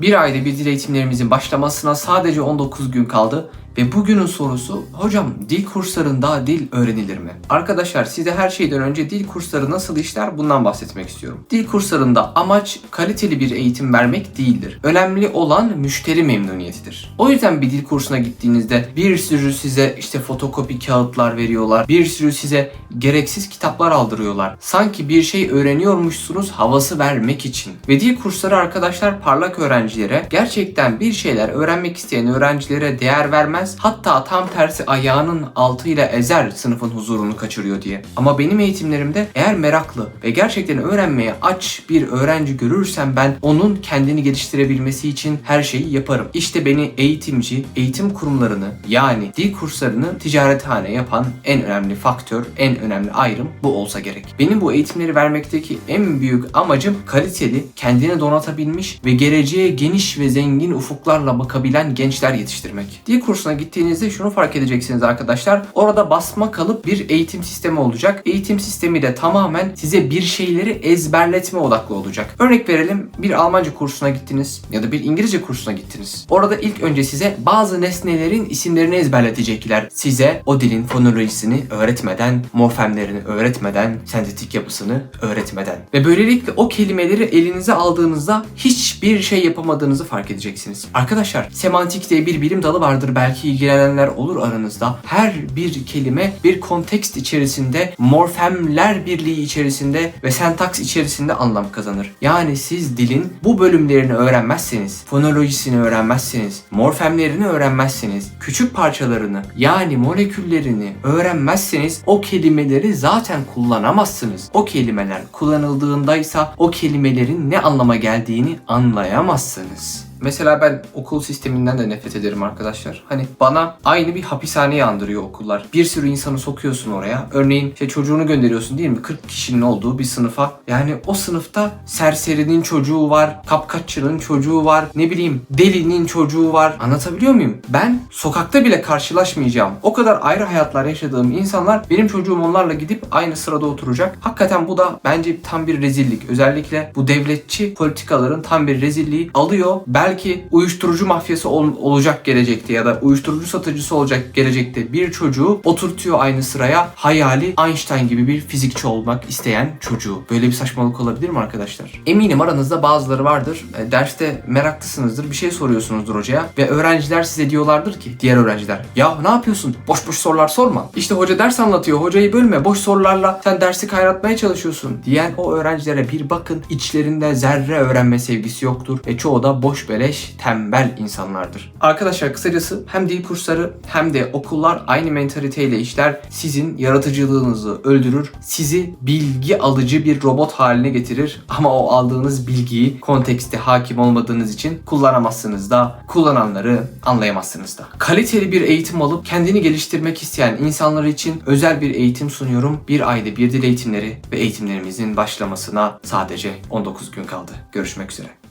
Bir ayda bir dil eğitimlerimizin başlamasına sadece 19 gün kaldı ve bugünün sorusu hocam dil kurslarında dil öğrenilir mi? Arkadaşlar size her şeyden önce dil kursları nasıl işler bundan bahsetmek istiyorum. Dil kurslarında amaç kaliteli bir eğitim vermek değildir. Önemli olan müşteri memnuniyetidir. O yüzden bir dil kursuna gittiğinizde bir sürü size işte fotokopi kağıtlar veriyorlar. Bir sürü size gereksiz kitaplar aldırıyorlar. Sanki bir şey öğreniyormuşsunuz havası vermek için. Ve dil kursları arkadaşlar parlak öğrencilere gerçekten bir şeyler öğrenmek isteyen öğrencilere değer vermez. Hatta tam tersi ayağının altıyla ezer sınıfın huzurunu kaçırıyor diye. Ama benim eğitimlerimde eğer meraklı ve gerçekten öğrenmeye aç bir öğrenci görürsem ben onun kendini geliştirebilmesi için her şeyi yaparım. İşte beni eğitimci, eğitim kurumlarını yani dil kurslarını ticarethane yapan en önemli faktör, en önemli ayrım bu olsa gerek. Benim bu eğitimleri vermekteki en büyük amacım kaliteli, kendini donatabilmiş ve geleceğe geniş ve zengin ufuklarla bakabilen gençler yetiştirmek. Dil kursuna gittiğinizde şunu fark edeceksiniz arkadaşlar. Orada basma kalıp bir eğitim sistemi olacak. Eğitim sistemi de tamamen size bir şeyleri ezberletme odaklı olacak. Örnek verelim bir Almanca kursuna gittiniz ya da bir İngilizce kursuna gittiniz. Orada ilk önce size bazı nesnelerin isimlerini ezberletecekler. Size o dilin fonolojisini öğretmeden, morfemlerini öğretmeden, sentetik yapısını öğretmeden. Ve böylelikle o kelimeleri elinize aldığınızda hiçbir şey yapamadığınızı fark edeceksiniz. Arkadaşlar semantik diye bir bilim dalı vardır belki ilgilenenler olur aranızda. Her bir kelime bir kontekst içerisinde, morfemler birliği içerisinde ve sentaks içerisinde anlam kazanır. Yani siz dilin bu bölümlerini öğrenmezseniz, fonolojisini öğrenmezseniz, morfemlerini öğrenmezseniz, küçük parçalarını yani moleküllerini öğrenmezseniz o kelimeleri zaten kullanamazsınız. O kelimeler kullanıldığındaysa o kelimelerin ne anlama geldiğini anlayamazsınız. Mesela ben okul sisteminden de nefret ederim arkadaşlar. Hani bana aynı bir hapishaneyi andırıyor okullar. Bir sürü insanı sokuyorsun oraya. Örneğin işte çocuğunu gönderiyorsun değil mi? 40 kişinin olduğu bir sınıfa. Yani o sınıfta serserinin çocuğu var, kapkaççının çocuğu var, ne bileyim delinin çocuğu var. Anlatabiliyor muyum? Ben sokakta bile karşılaşmayacağım. O kadar ayrı hayatlar yaşadığım insanlar benim çocuğum onlarla gidip aynı sırada oturacak. Hakikaten bu da bence tam bir rezillik. Özellikle bu devletçi politikaların tam bir rezilliği alıyor. Belki uyuşturucu mafyası ol- olacak gelecekte ya da uyuşturucu satıcısı olacak gelecekte bir çocuğu oturtuyor aynı sıraya hayali Einstein gibi bir fizikçi olmak isteyen çocuğu. Böyle bir saçmalık olabilir mi arkadaşlar? Eminim aranızda bazıları vardır. E, derste meraklısınızdır. Bir şey soruyorsunuzdur hocaya ve öğrenciler size diyorlardır ki diğer öğrenciler ya ne yapıyorsun? Boş boş sorular sorma. İşte hoca ders anlatıyor. Hocayı bölme. Boş sorularla sen dersi kayratmaya çalışıyorsun diyen o öğrencilere bir bakın. İçlerinde zerre öğrenme sevgisi yoktur ve çoğu da boş beleş, tembel insanlardır. Arkadaşlar kısacası hem dil kursları hem de okullar aynı mentaliteyle işler. Sizin yaratıcılığınızı öldürür. Sizi bilgi alıcı bir robot haline getirir. Ama o aldığınız bilgiyi kontekste hakim olmadığınız için kullanamazsınız da, kullananları anlayamazsınız da. Kaliteli bir eğitim alıp kendini geliştirmek isteyen insanlar için özel bir eğitim sunuyorum. Bir ayda bir dil eğitimleri ve eğitimlerimizin başlamasına sadece 19 gün kaldı. Görüşmek üzere.